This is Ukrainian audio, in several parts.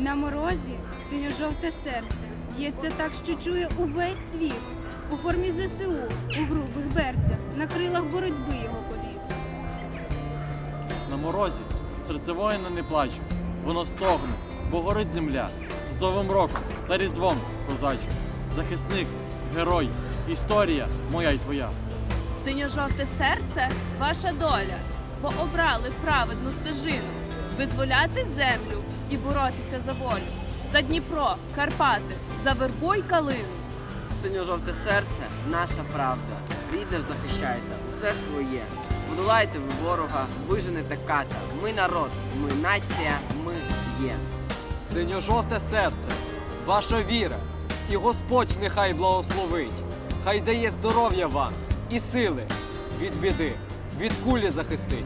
На морозі синьо-жовте серце б'ється так, що чує увесь світ. У формі ЗСУ, у грубих берцях, на крилах боротьби його політ. На морозі серце воїна не плаче, воно стогне, бо горить земля. З Новим роком та Різдвом, козаче. Захисник, герой, історія моя й твоя. Синьо-жовте серце ваша доля, бо обрали праведну стежину, визволяти землю і боротися за волю. За Дніпро, Карпати, за вербу й калину. Синьо-жовте серце наша правда. Рідне захищайте, усе своє. Подолайте ви ворога, виженете ката. Ми народ, ми нація, ми є. Синьо-жовте серце, ваша віра, і Господь нехай благословить, хай дає здоров'я вам і сили від біди, від кулі захистить.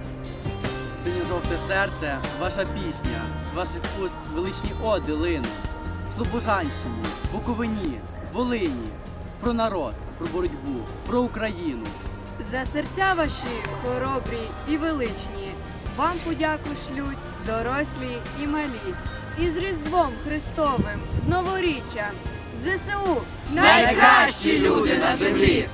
Синьо-жовте серце, ваша пісня, з ваших уст величні оди лину. Слобожанщині, Буковині, Волині, про народ, про боротьбу, про Україну. За серця ваші хоробрі і величні, вам подяку шлють дорослі і малі. І з Різдвом Христовим, з новоріччям, ЗСУ Найкращі люди на землі!